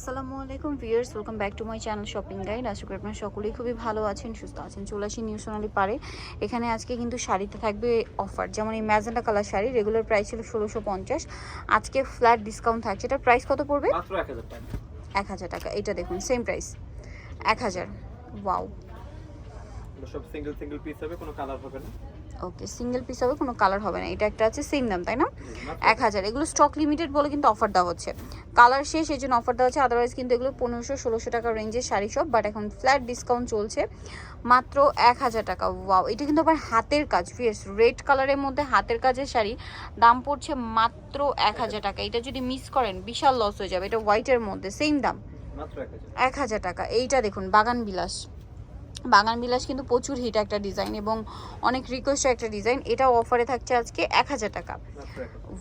আসসালামু আলাইকুম viewers welcome back to my channel shopping guide. আশা করি আপনারা সকলেই খুবই ভালো আছেন সুস্থ আছেন। চলে আসি নিউ সোনালি পারে এখানে আজকে কিন্তু শাড়িতে থাকবে অফার যেমন এই magenta colour sari regular price ছিল ষোলোশো পঞ্চাশ। আজকে ফ্ল্যাট ডিসকাউন্ট থাকছে। এটার প্রাইস কত পড়বে? এক হাজার টাকা। এক হাজার টাকা। এটা দেখুন সেম প্রাইস এক হাজার। ওয়াও সব সিঙ্গেল সিঙ্গেল পিস হবে কোনো কালার হবে না। ওকে সিঙ্গেল পিস হবে কোনো কালার হবে না। এটা একটা আছে সেম দাম তাই না? এক হাজার। এগুলো স্টক লিমিটেড বলে কিন্তু অফার দেওয়া হচ্ছে। কালার শেষ এই জন্য অফার দেওয়া হচ্ছে। আদারওয়াইজ কিন্তু এগুলো পনেরোশো ষোলোশো টাকা রেঞ্জের শাড়ি সব বাট এখন ফ্ল্যাট ডিসকাউন্ট চলছে। মাত্র এক হাজার টাকা। ওয়াও এটা কিন্তু আবার হাতের কাজ। ফিয়ার্স রেড কালারের মধ্যে হাতের কাজের শাড়ি দাম পড়ছে মাত্র এক হাজার টাকা। এটা যদি মিস করেন বিশাল লস হয়ে যাবে। এটা হোয়াইটের মধ্যে সেম দাম। এক হাজার টাকা। এইটা দেখুন বাগান বিলাস। বাগান বিলাস কিন্তু প্রচুর হিট একটা ডিজাইন এবং অনেক রিকোয়েস্ট একটা ডিজাইন এটাও অফারে থাকছে আজকে এক হাজার টাকা।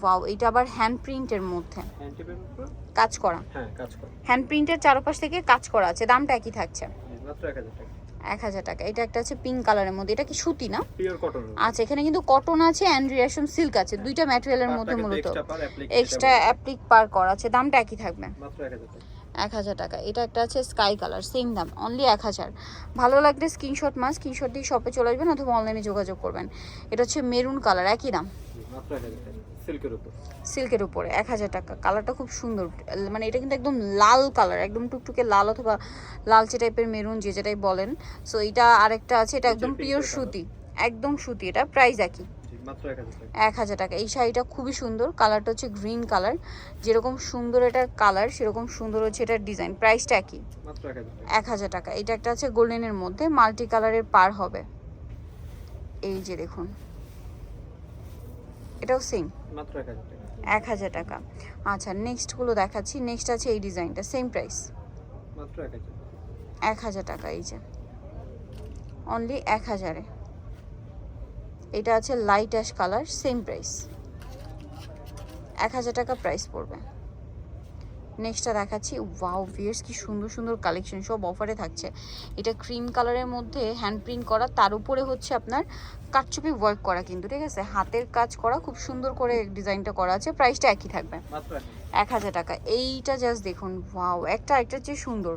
ওয়াও এটা আবার হ্যান্ড প্রিন্টের মধ্যে। কাজ করা। হ্যাঁ হ্যান্ড প্রিন্টের চারপাশ থেকে কাজ করা আছে দামটা একই থাকছে। এক হাজার টাকা। এটা একটা আছে পিঙ্ক কালারের মধ্যে। এটা কি সুতি না? আচ্ছা এখানে কিন্তু কটন আছে অ্যান্ড রিয়াকশন সিল্ক আছে। দুইটা ম্যাটেরিয়ালের মধ্যে মূলত। এক্সট্রা অ্যাপ্লিক এক্সট্রা অ্যাপ্লিক পার করা আছে। দামটা একই থাকবে। মাত্র এক হাজার টাকা। এক হাজার টাকা। এটা একটা আছে স্কাই কালার সেম দাম অনলি এক হাজার। ভালো লাগলে স্ক্রিনশট মাস স্ক্রিনশট দিয়ে শপে চলে আসবেন অথবা অনলাইনে যোগাযোগ করবেন। এটা হচ্ছে মেরুন কালার একই দাম। সিল্কের উপরে। এক হাজার টাকা। কালারটা খুব সুন্দর মানে এটা কিন্তু একদম লাল কালার একদম টুকটুকে লাল অথবা লালচে টাইপের মেরুন যে যেটাই বলেন। সো এটা আরেকটা আছে এটা একদম পিওর সুতি একদম সুতি এটা প্রাইস একই। এক হাজার টাকা। এই শাড়িটা খুবই সুন্দর। কালারটা হচ্ছে গ্রিন কালার। যেরকম সুন্দর এটার কালার সেরকম সুন্দর হচ্ছে এটার ডিজাইন। প্রাইসটা একই। এক হাজার টাকা। এটা একটা আছে গোল্ডেনের মধ্যে। মাল্টি কালারের পার হবে। এই যে দেখুন। এটাও সেম মাত্র এক হাজার টাকা। এক হাজার টাকা। আচ্ছা নেক্সটগুলো দেখাচ্ছি। নেক্সট আছে এই ডিজাইনটা। সেম প্রাইস মাত্র এক হাজার টাকা। এই যে। অনলি এক হাজারে। এটা আছে light ash colour same price এক হাজার টাকা প্রাইস পড়বে। নেক্সটটা দেখাচ্ছি। ওয়াও ভিয়ার্স কি সুন্দর সুন্দর কালেকশন সব অফারে থাকছে। এটা ক্রিম কালারের মধ্যে হ্যান্ড প্রিন্ট করা তার উপরে হচ্ছে আপনার কাটচুপি ওয়ার্ক করা কিন্তু ঠিক আছে? হাতের কাজ করা খুব সুন্দর করে ডিজাইনটা করা আছে প্রাইসটা একই থাকবে। এক হাজার টাকা। এইটা জাস্ট দেখুন ওয়াও একটা একটা যে সুন্দর।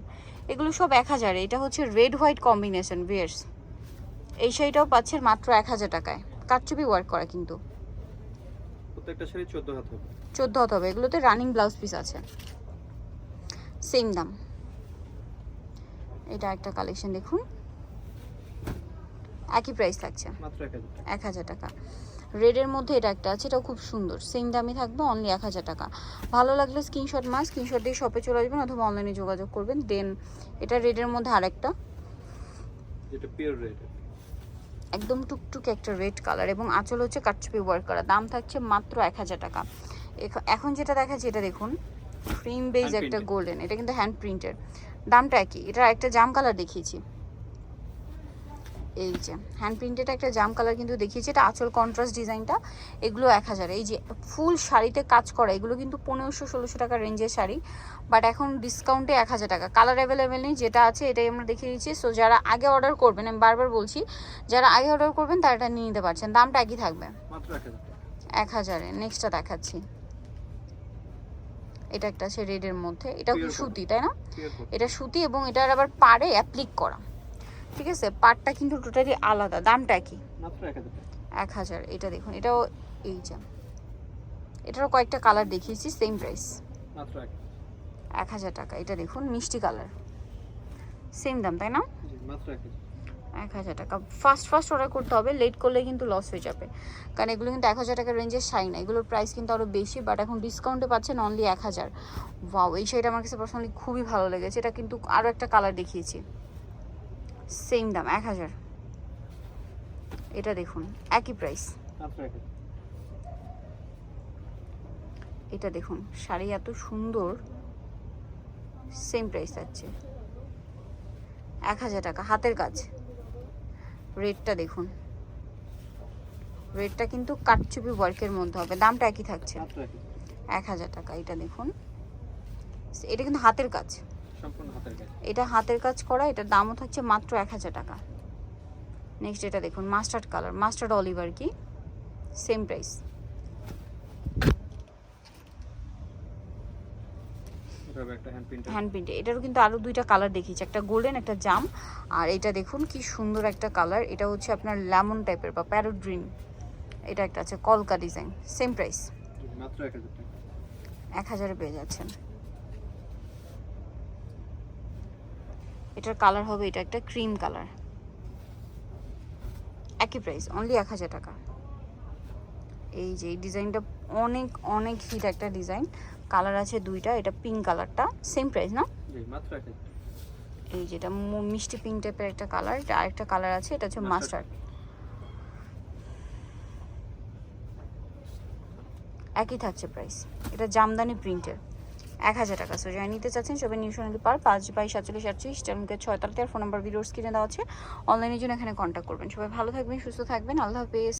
এগুলো সব এক হাজারে। এটা হচ্ছে রেড হোয়াইট কম্বিনেশন বিয়ার্স এই শাড়িটাও পাচ্ছেন মাত্র এক হাজার টাকায়। কাটচুপি ওয়ার্ক করা কিন্তু। প্রত্যেকটা শাড়ি চোদ্দ হাত হবে। চোদ্দ হতে হবে। এগুলোতে রানিং ব্লাউজ পিস আছে। সেম দাম। এটা একটা কালেকশন দেখুন। একই প্রাইস থাকছে। মাত্র এক হাজার টাকা। এক হাজার রেডের মধ্যে এটা একটা আছে এটাও খুব সুন্দর। সেম দামই থাকবে অনলি এক হাজার টাকা। ভালো লাগলে স্ক্রিনশট মাস স্ক্রিনশট দিয়ে শপে চলে আসবেন অথবা অনলাইনে যোগাযোগ করবেন। দেন এটা রেডের মধ্যে আরেকটা। পিওর রেড একদম টুকটুকে একটা রেড কালার এবং আঁচল হচ্ছে কাটছুপি ওয়ার্ক করা। দাম থাকছে মাত্র এক হাজার টাকা। এখ- এখন যেটা দেখাচ্ছি এটা দেখুন ফ্রিম বেজ একটা গোল্ডেন এটা কিন্তু হ্যান্ড প্রিন্টের দামটা একই। এটা একটা জাম কালার দেখিয়েছি। এই যে হ্যান্ড প্রিন্টেড একটা জাম কালার কিন্তু দেখিয়েছি এটা আঁচল কন্ট্রাস্ট ডিজাইনটা এগুলো এক হাজার। এই যে ফুল শাড়িতে কাজ করা এগুলো কিন্তু পনেরোশো ষোলোশো টাকা রেঞ্জের শাড়ি বাট এখন ডিসকাউন্টে এক হাজার টাকা। কালার অ্যাভেলেবেল নেই যেটা আছে এটাই আমরা দেখিয়ে দিচ্ছি সো যারা আগে অর্ডার করবেন আমি বারবার বলছি যারা আগে অর্ডার করবেন তারা এটা নিয়ে নিতে পারছেন। দামটা একই থাকবে। এক হাজার টাকা। এক হাজারে নেক্সটটা দেখাচ্ছি। এটা একটা আছে রেডের মধ্যে। এটাও কি সুতি তাই না? এটা সুতি এবং এটার আবার পারে অ্যাপ্লিক করা। ঠিক আছে? পাটটা কিন্তু টোটালি আলাদা। দামটা কি? এক হাজার এটা দেখুন এটাও এই যে। এটারও কয়েকটা কালার দেখিয়েছি সেম প্রাইস এক। হাজার টাকা। এটা দেখুন মিষ্টি কালার সেম দাম তাই না? এক হাজার। এক হাজার টাকা। ফার্স্ট ফার্স্ট অর্ডার করতে হবে লেট করলে কিন্তু লস হয়ে যাবে। কারণ এগুলো কিন্তু এক হাজার টাকার রেঞ্জের শাড়ি না। এগুলোর প্রাইস কিন্তু আরও বেশি বাট এখন ডিসকাউন্টে পাচ্ছেন অনলি এক হাজার। ওয়াও এই শাড়িটা আমার কাছে পার্সোনালি খুবই ভালো লেগেছে। এটা কিন্তু আরও একটা কালার দেখিয়েছি। সেম দাম এক হাজার। এটা দেখুন একই প্রাইস এটা দেখুন শাড়ি এত সুন্দর সেম প্রাইস থাকছে এক হাজার টাকা হাতের কাজ। রেটটা দেখুন। রেটটা কিন্তু কাটচুপি ওয়ার্কের মধ্যে হবে দামটা একই থাকছে। এক হাজার টাকা এটা দেখুন। এটা কিন্তু হাতের কাজ। এটা হাতের কাজ করা এটার দামও থাকছে মাত্র এক হাজার টাকা। নেক্সট এটা দেখুন মাস্টার্ড কালার মাস্টার্ড অলিভার কি সেম প্রাইস হ্যান্ড প্রিন্টে এটারও কিন্তু আরও দুইটা কালার দেখিয়েছি একটা গোল্ডেন একটা জাম। আর এটা দেখুন কি সুন্দর একটা কালার এটা হচ্ছে আপনার লেমন টাইপের বা প্যারোট গ্রিন এটা একটা আছে কলকা ডিজাইন সেম প্রাইস মাত্র এক হাজারে পেয়ে যাচ্ছেন। এটার কালার হবে এটা একটা ক্রিম কালার একই প্রাইস অনলি এক হাজার টাকা। এই যে এই ডিজাইনটা অনেক অনেক হিট একটা ডিজাইন কালার আছে দুইটা এটা পিঙ্ক কালারটা সেম প্রাইস না? এই যেটা মিষ্টি পিঙ্ক টাইপের একটা কালার এটা আরেকটা কালার আছে এটা হচ্ছে. মাস্টার্ড। একই থাকছে প্রাইস এটা জামদানি প্রিন্টের এক হাজার টাকা। সো যারা নিতে চাচ্ছেন, সবাই নিউ সোনালি পার পাঁচ বাই সাতচল্লিশ আটচল্লিশ টাইমকে ছয় আর ফোন নাম্বার ভিডিওর স্ক্রিনে দেওয়া আছে। অনলাইনের জন্য এখানে কন্ট্যাক্ট করবেন। সবাই ভালো থাকবেন, সুস্থ থাকবেন। আল্লাহ হাফেজ।